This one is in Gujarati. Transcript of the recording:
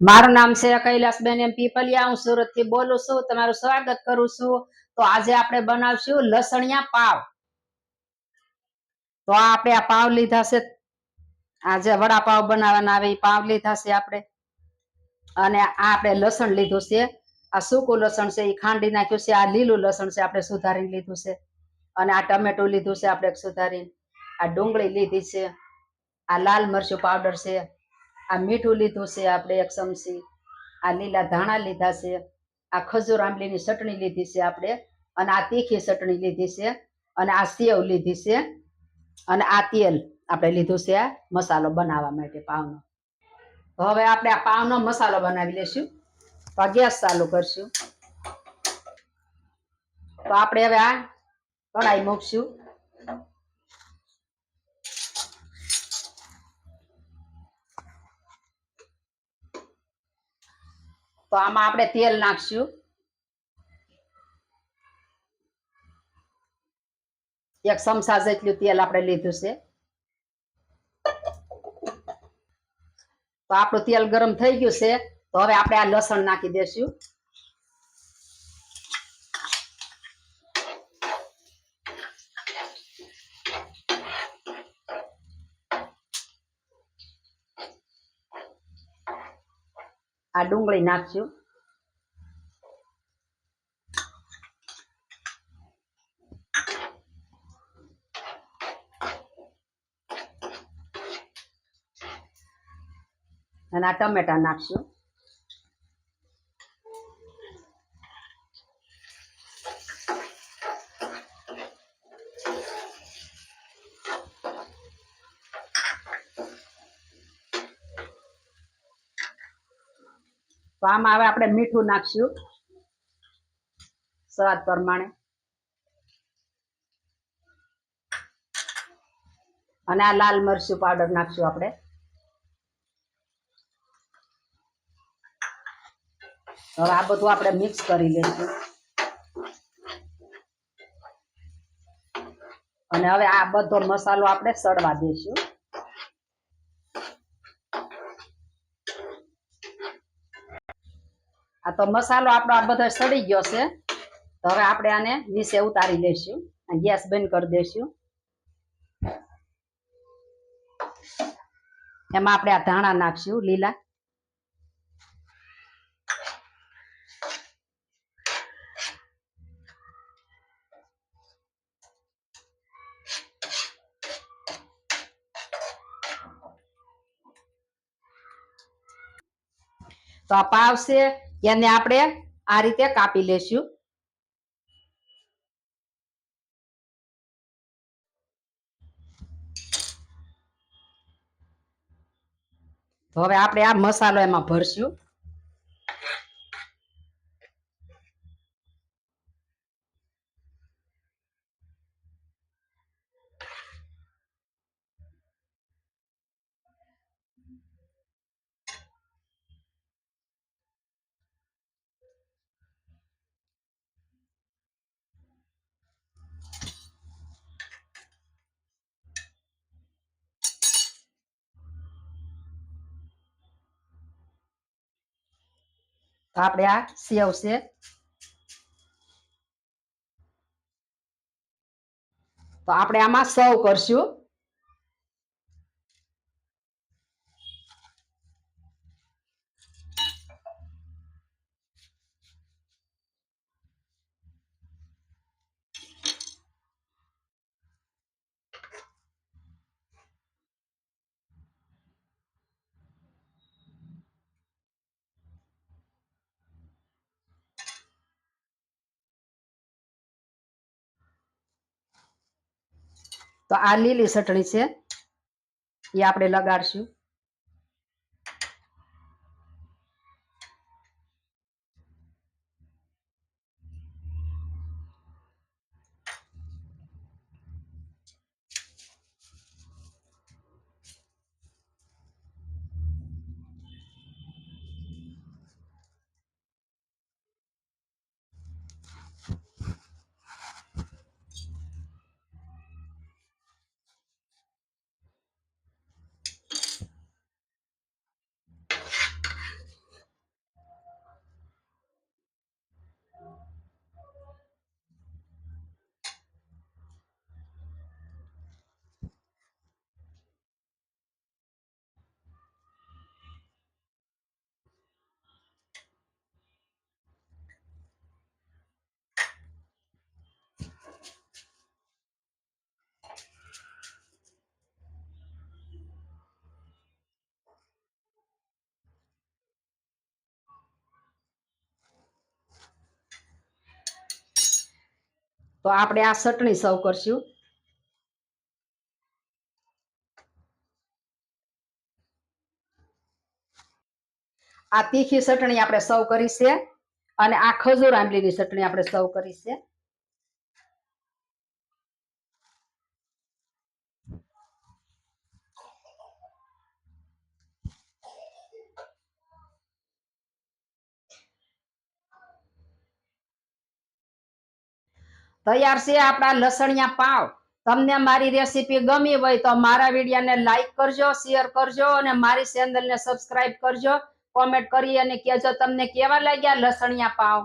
મારું નામ છે કૈલાસબેન એમ પીપલિયા. હું સુરતથી બોલું છું. તમારું સ્વાગત કરું છું. તો આજે આપણે બનાવશું લસણિયા પાવ. તો આપણે આ પાવ લીધા છે. આજે વડાપાવ બનાવવાના આવે પાવ લીધા છે આપણે. અને આ આપણે લસણ લીધું છે. આ સૂકું લસણ છે એ ખાંડી નાખ્યું છે. આ લીલું લસણ છે આપણે સુધારીને લીધું છે. અને આ ટમેટું લીધું છે આપણે સુધારીને. આ ડુંગળી લીધી છે. આ લાલ મરચું પાવડર છે. આ મીઠું લીધું છે આપણે એક ચમચી. આ લીલા ધાણા લીધા છે. આ ખજૂર આંબલીની ચટણી લીધી છે આપણે. અને આ તીખી ચટણી લીધી છે. અને આ સેવ લીધી છે. અને આ તેલ આપણે લીધું છે આ મસાલો બનાવવા માટે પાવનો. હવે આપણે આ પાવનો મસાલો બનાવી લેશું તો ગેસ ચાલુ કરશું. તો આપણે હવે આ કઢાઈ મૂકશું. તો આમાં આપણે તેલ નાખશું. એક ચમચા જેટલું તેલ આપણે લીધું છે. તો આપણું તેલ ગરમ થઈ ગયું છે. તો હવે આપણે આ લસણ નાખી દેશું. આ ડુંગળી નાખશું અને આ ટમેટા નાખશું તો આમાં હવે આપણે મીઠું નાખશું. સ્વાદ પ્રમાણે. અને આ લાલ મરચું પાવડર નાખશું આપણે. હવે આ બધું આપણે મિક્સ કરી લઈશું. અને હવે આ બધો મસાલો આપણે સડવા દઈશું. તો મસાલો આપણો આ બધો સડી ગયો છે. તો હવે આપણે આને નીચે ઉતારી દઈશું. ગેસ બંધ કરી દઈશું. એમાં આપણે આ ધાણા નાખશું, લીલા. તો આ પાવ છે એને આપણે આ રીતે કાપી લેશું. તો હવે આપણે આ મસાલો એમાં ભરશું. તો આપણે આ સેવ છે તો આપણે આમાં સર્વ કરશું. તો આ લીલી ચટણી છે એ આપણે લગાડશું. તો આપણે આ ચટણી સર્વ કરશું. આ તીખી ચટણી આપણે સર્વ કરી છે અને આ ખજૂર આંબલીની ચટણી આપણે સર્વ કરી છે. તૈયાર છે આપણા લસણિયા પાવ. તમને મારી રેસીપી ગમી હોય તો મારા વિડીયાને લાઈક કરજો શેર કરજો અને મારી ચેનલને સબસ્ક્રાઇબ કરજો. કોમેન્ટ કરી અને કહેજો તમને કેવા લાગ્યા લસણિયા પાવ.